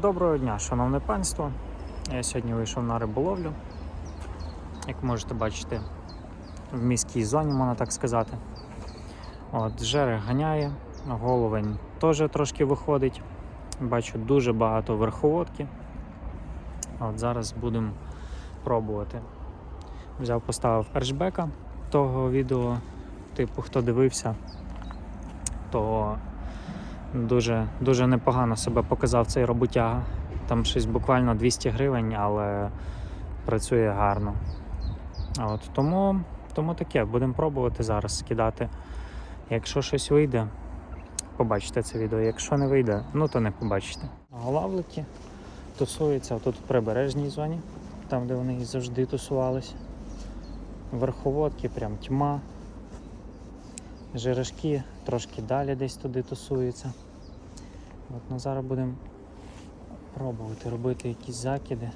Доброго дня, шановне панство. Я сьогодні вийшов на риболовлю. Як можете бачити, в міській зоні, можна так сказати. От, жерех ганяє, головень теж трошки виходить. Бачу дуже багато верховодки. От зараз будемо пробувати. Взяв, поставив ершбека того відео, типу, хто дивився, то дуже, дуже непогано себе показав цей роботяга. Там щось буквально 200 гривень, але працює гарно. От, тому, тому таке, будемо пробувати зараз скидати. Якщо щось вийде, побачите це відео. Якщо не вийде, ну то не побачите. Голавлики тусуються тут в прибережній зоні, там де вони завжди тусувались. Верховодки, прям тьма. Жерешки трошки далі десь туди тусуються. От, ну, зараз будемо пробувати робити якісь закиди.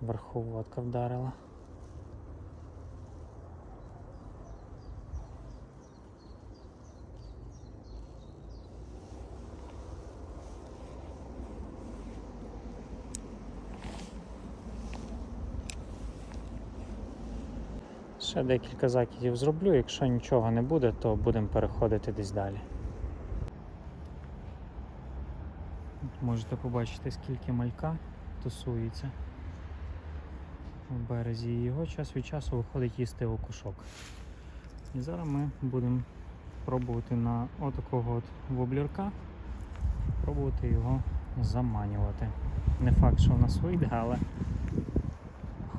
Верховодка вдарила. Ще декілька закидів зроблю. Якщо нічого не буде, то будемо переходити десь далі. Можете побачити, скільки малька тусується в березі. Його час від часу виходить їсти окушок. І зараз ми будемо пробувати на отакого от воблірка, пробувати його заманювати. Не факт, що в нас вийде, але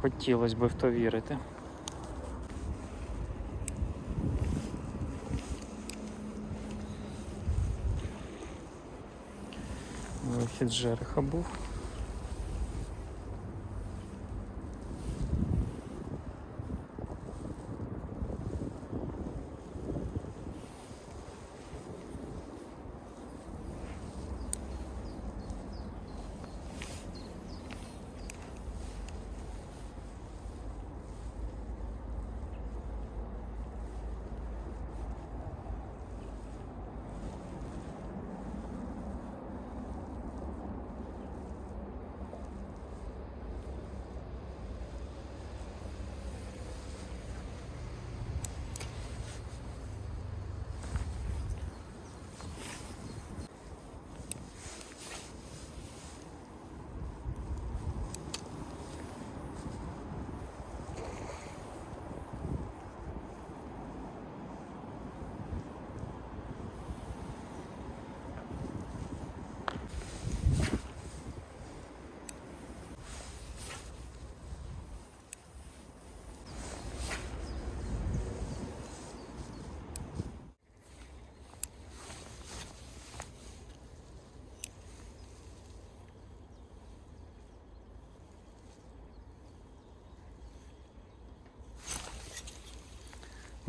хотілося б в то вірити. З був.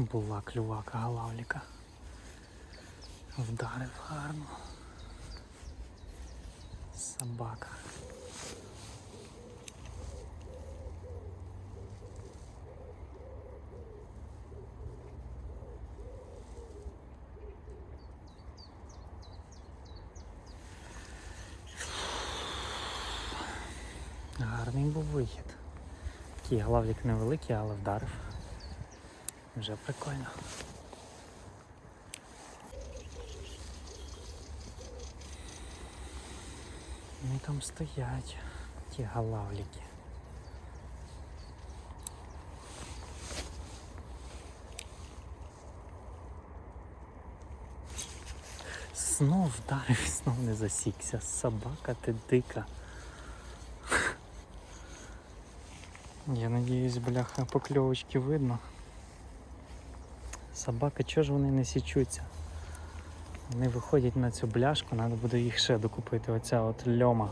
Була клювака галавліка. Вдарив гарно. Собака. Гарний був вихід. Такий главлік невеликий, але вдарив. Вже прикольно. Вони там стоять, ті галавліки. Знов вдарив, знов не засікся. Собака ти дика. Я надіюсь, бляха, покльовочки видно. Собака, чого ж вони не січуться? Вони виходять на цю бляшку, треба буде їх ще докупити. Оця от льома.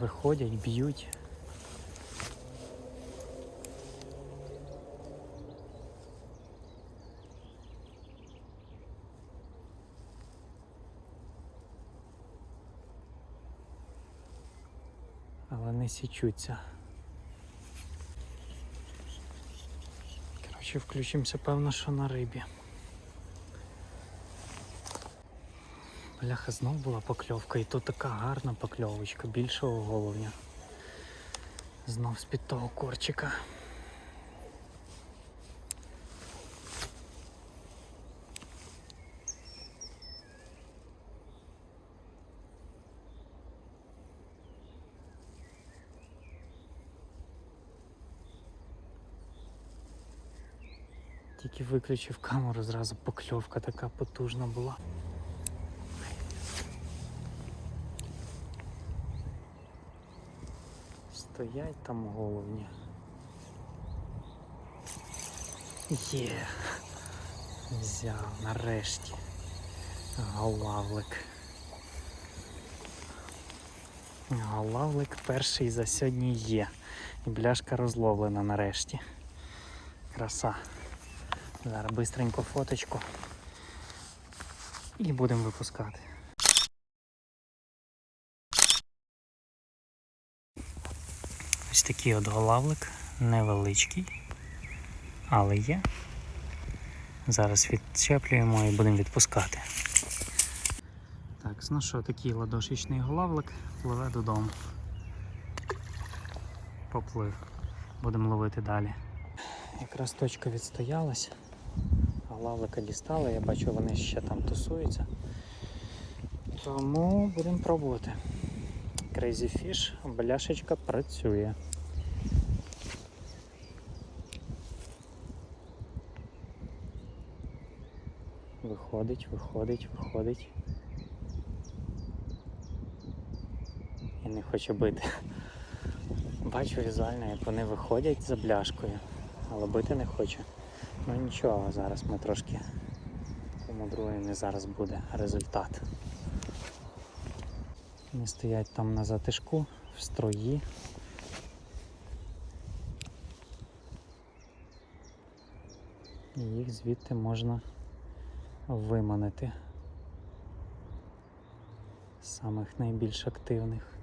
Виходять, б'ють. Але не січуться. Ще включимося, певно, що на рибі. Бляха, знов була покльовка, і тут така гарна покльовочка, більшого головня. Знов з-під того корчика. Тільки виключив камеру, зразу покльовка така потужна була. Стоять там головні. Є. Взяв нарешті. Галавлик. Галавлик перший за сьогодні є. І бляшка розловлена нарешті. Краса. Зараз бистренько фоточку. І будемо випускати. Ось такий от голавлик, невеличкий, але є. Зараз відчеплюємо і будемо відпускати. Так, ну що, такий ладошечний голавлик пливе додому. Поплив. Будемо ловити далі. Якраз точка відстоялась, лавлика дістала, я бачу, вони ще там тусуються. Тому будемо пробувати. Crazy Fish, бляшечка працює. Виходить, виходить, виходить. І не хоче бити. Бачу візуально, як вони виходять за бляшкою, але бити не хоче. Ну нічого, зараз ми трошки помудруємо і зараз буде результат. Вони стоять там на затишку, в строї. І їх звідти можна виманити самих найбільш активних.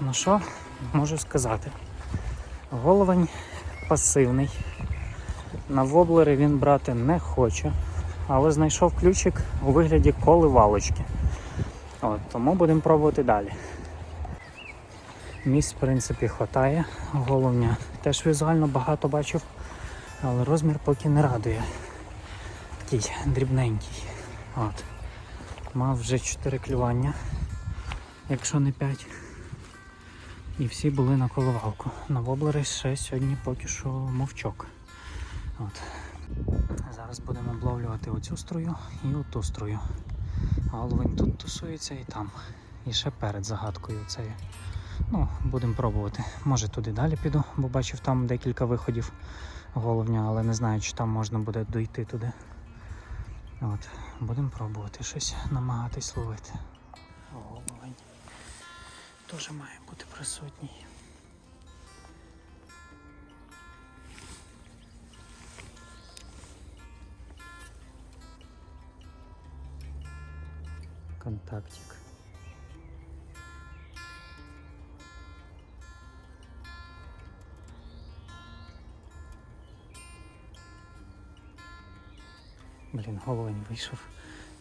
Ну що, можу сказати. Головень пасивний. На воблери він брати не хоче, але знайшов ключик у вигляді коливалочки. От, тому будемо пробувати далі. Місць, в принципі, хватає. Головня теж візуально багато бачив, але розмір поки не радує. Такий дрібненький. От. Мав вже 4 клювання, якщо не 5. І всі були на коливалку. На воблери ще сьогодні поки що мовчок. От. Зараз будемо обловлювати оцю струю і оту струю. Головень тут тусується і там. І ще перед загадкою цією. Ну, будемо пробувати. Може туди далі піду, бо бачив там декілька виходів головня, але не знаю, чи там можна буде дойти туди. От, будемо пробувати щось намагатись ловити. Теж має бути присутній. Контактик. Блін, головень вийшов,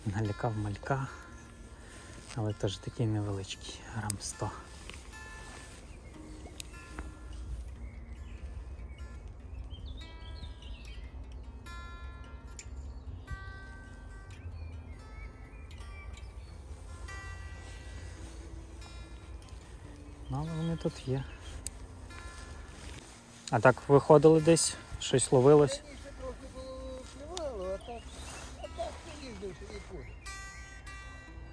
налякав малька, але теж такий невеличкий, грам 100. Ну, але вони тут є. А так виходили десь щось ловилось.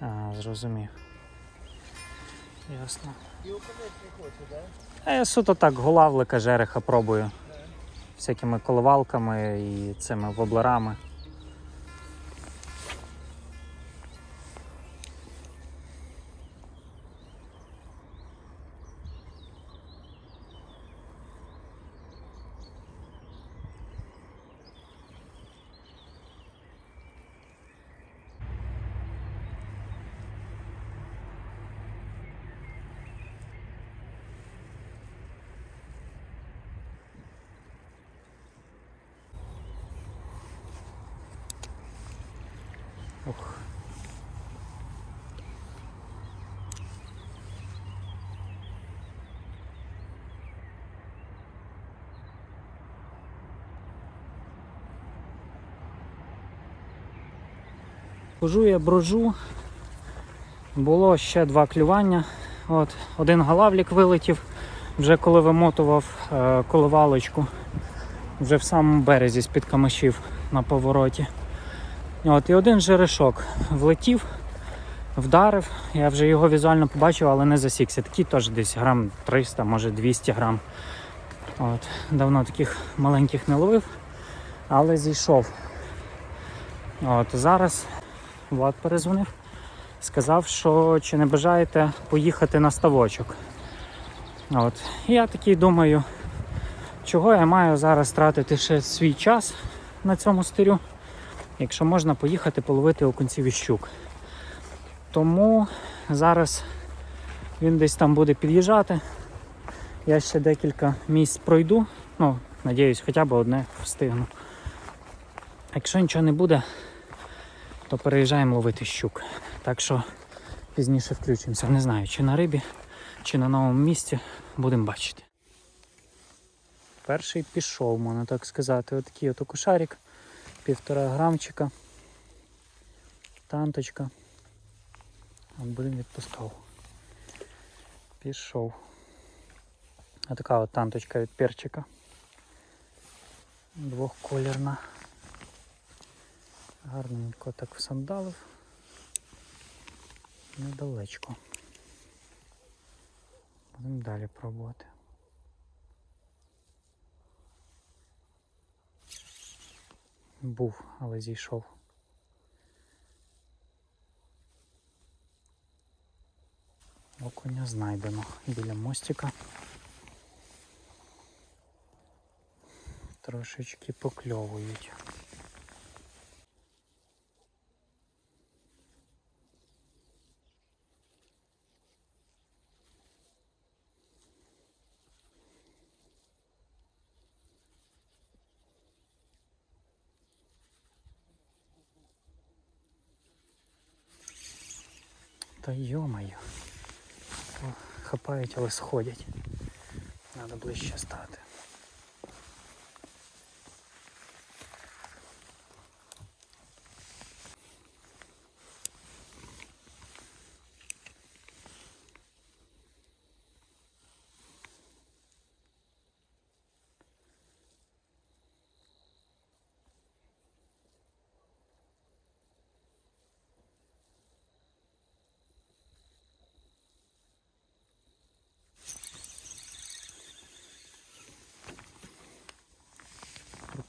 А, зрозумів. Ясно. І не хоче, так? А я суто так гулавлика жереха пробую. Всякими коливалками і цими воблерами. Ух. Хожу я брожу. Було ще два клювання. От, один галавлік вилетів, вже коли вимотував е, коливалочку, вже в самому березі з-під камишів на повороті. От, і один жерешок влетів, вдарив. Я вже його візуально побачив, але не засікся. Такий теж десь грам 300, може 200 грам. От, давно таких маленьких не ловив, але зійшов. От, зараз Влад перезвонив. Сказав, що чи не бажаєте поїхати на ставочок. От. І я такий думаю, чого я маю зараз тратити ще свій час на цьому стирю якщо можна поїхати половити окунців і щук. Тому зараз він десь там буде під'їжджати. Я ще декілька місць пройду. Ну, надіюсь, хоча б одне встигну. Якщо нічого не буде, то переїжджаємо ловити щук. Так що пізніше включимося. Не знаю, чи на рибі, чи на новому місці, будемо бачити. Перший пішов, можна так сказати. Отакий от окушарик півтора грамчика. Танточка. От відпускав. Пішов. А така от танточка від перчика. Двохколірна. Гарненько так всандалив. Недалечко. Будемо далі пробувати. Був, але зійшов. Окуня знайдено біля мостика. Трошечки покльовують. Йомаю. Хапають, але сходять. Треба ближче стати.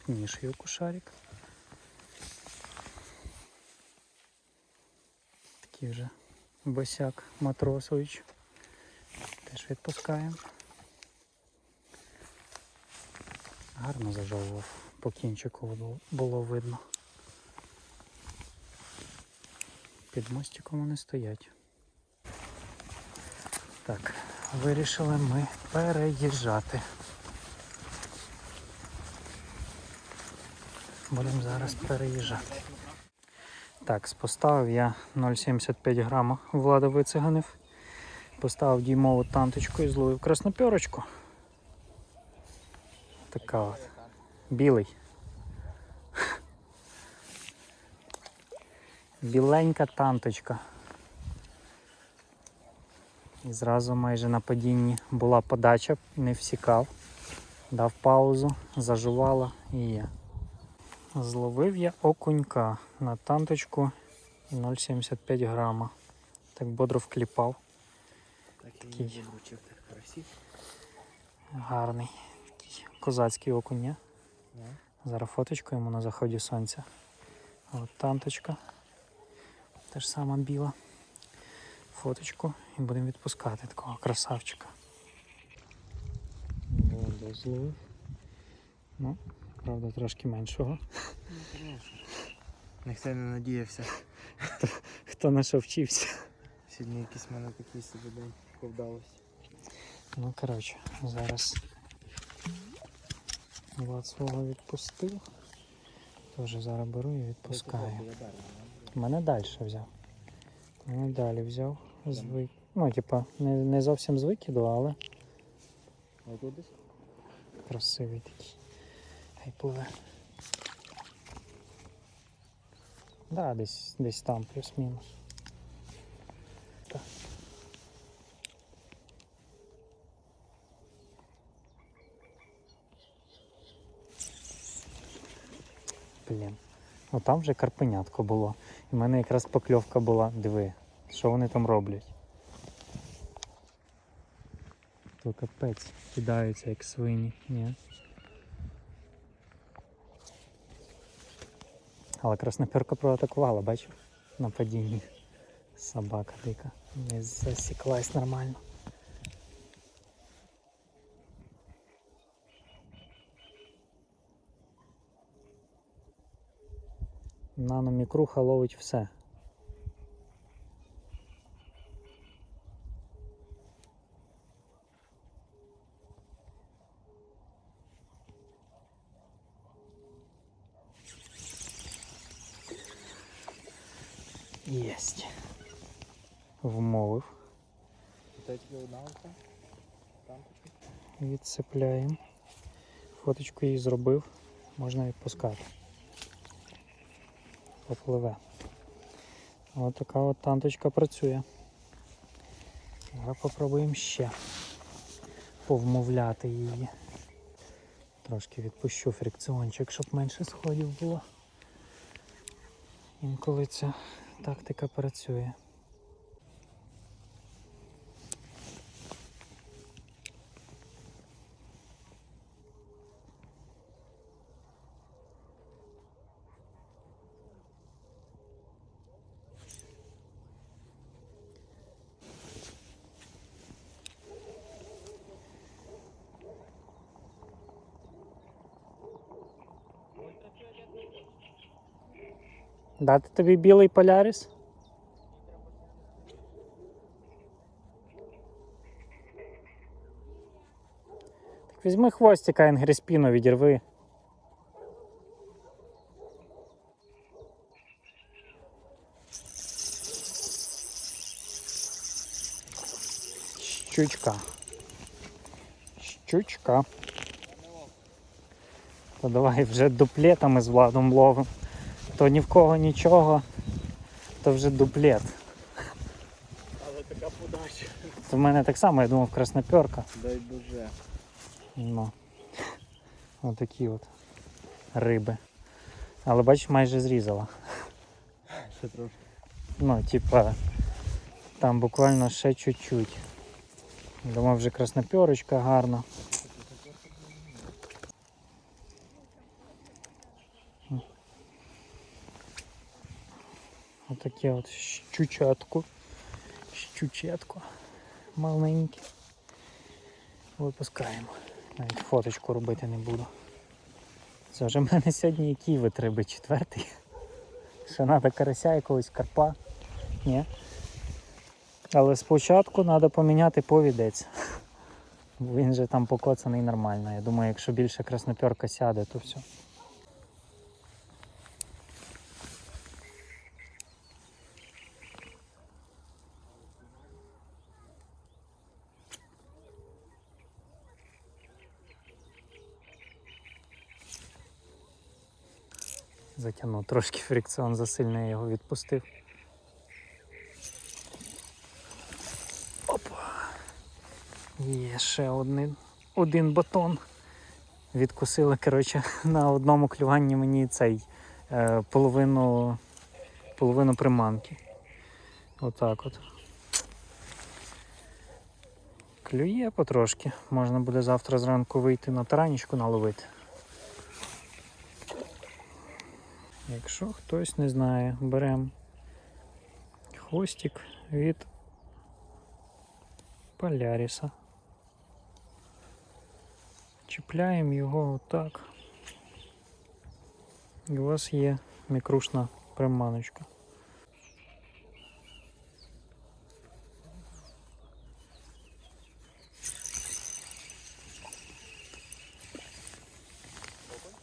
Крупніший окушарик. Такий вже босяк Матросович. Теж відпускаємо. Гарно зажовував, по кінчику було- видно. Під мостиком вони стоять. Так, вирішили ми переїжджати. Будемо зараз переїжджати. Так, поставив я 0,75 грама влада вициганив. Поставив діймову танточку і зловив краснопьорочку. Така от. Білий. Біленька танточка. І зразу майже на падінні була подача, не всікав. Дав паузу, зажувала і є. Зловив я окунька на танточку 0,75 грама. Так бодро вкліпав. Такий. Гарний. Такий козацький окунь? Зараз фоточку йому на заході сонця. От танточка. Та ж сама біла. Фоточку і будемо відпускати такого красавчика. Зловив. Ну, правда, трошки меншого. Ну. Ніхто не надіявся. Хто на що вчився. Сьогодні якийсь в мене такий собі день повдалося. Ну, коротше, зараз Влад свого відпустив. Теж зараз беру і відпускаю. Мене далі взяв. Мене далі взяв. Звик. Ну, типа, не, не зовсім з викиду, але красивий такий. Хай пливе. Да, десь, десь там плюс-мінус. Блін. Ну там вже карпенятко було. І в мене якраз покльовка була. Диви, що вони там роблять. То капець кидаються як свині, ні. Але красноперка проатакувала, бачив? На падінні. Собака дика. Не засіклась нормально. Наномікруха ловить все. Вмовив. Відцепляємо. Фоточку її зробив. Можна відпускати. Попливе. Ось така от танточка працює. Зараз попробуємо ще повмовляти її. Трошки відпущу фрикціончик, щоб менше сходів було. Інколи ця тактика працює. Дати тобі білий полярис? Так візьми хвостика Енгреспіно, відірви. Щучка. Щучка. То давай вже дуплетами з владом ловим. То ні в кого нічого, то вже дуплет. Але така подача. То в мене так само, я думав, красноперка. Дай Боже. Ну. Отакі от риби. Але бачиш, майже зрізала. Ще трошки. Ну, типа, там буквально ще чуть-чуть. Думав, вже красноперочка гарна. Отаке от щучатку. Щучатку. Маленьке. Випускаємо. Навіть фоточку робити не буду. Це вже в мене сьогодні які витриби четвертий. Ще треба карася якогось карпа. Ні. Але спочатку треба поміняти повідець. Він же там покоцаний нормально. Я думаю, якщо більше красноперка сяде, то все. Затягнув трошки фрикціон, засильно я його відпустив. Опа. Є ще один, один батон. Відкусили, коротше, на одному клюванні мені цей е, половину, половину приманки. Отак от. Клює потрошки. Можна буде завтра зранку вийти на таранічку наловити. Якщо хтось не знає, беремо хвостик від Поляріса. Чіпляємо його отак. І у вас є мікрушна приманочка.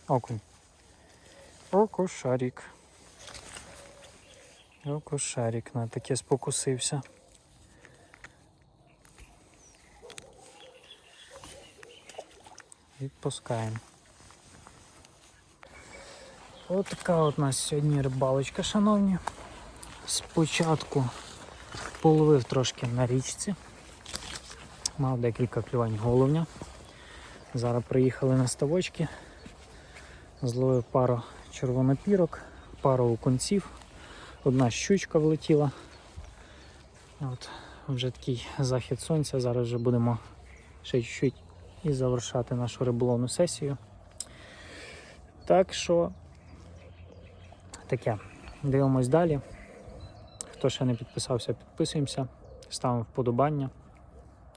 Окунь. Окошарик. Окошарик на таке спокусився. Відпускаємо. От така от у нас сьогодні рибалочка, шановні. Спочатку половив трошки на річці. Мав декілька клювань головня. Зараз приїхали на ставочки. Зловив пару червонопірок, пара окунців, одна щучка влетіла. От, Вже такий захід сонця. Зараз вже будемо ще чуть-чуть і завершати нашу риболовну сесію. Так що таке, дивимось далі. Хто ще не підписався, підписуємося, ставимо вподобання.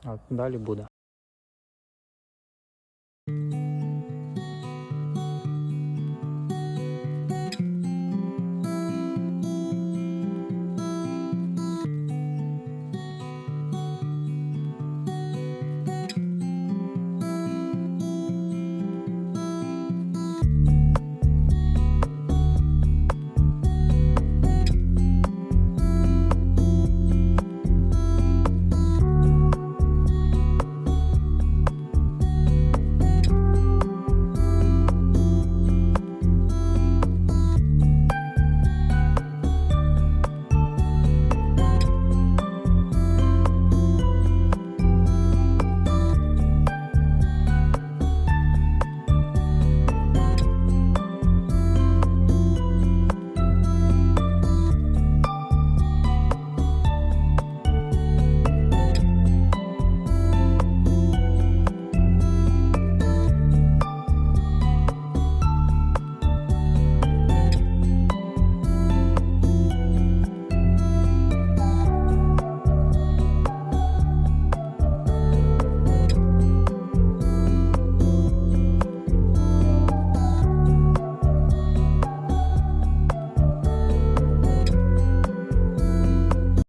От, Далі буде.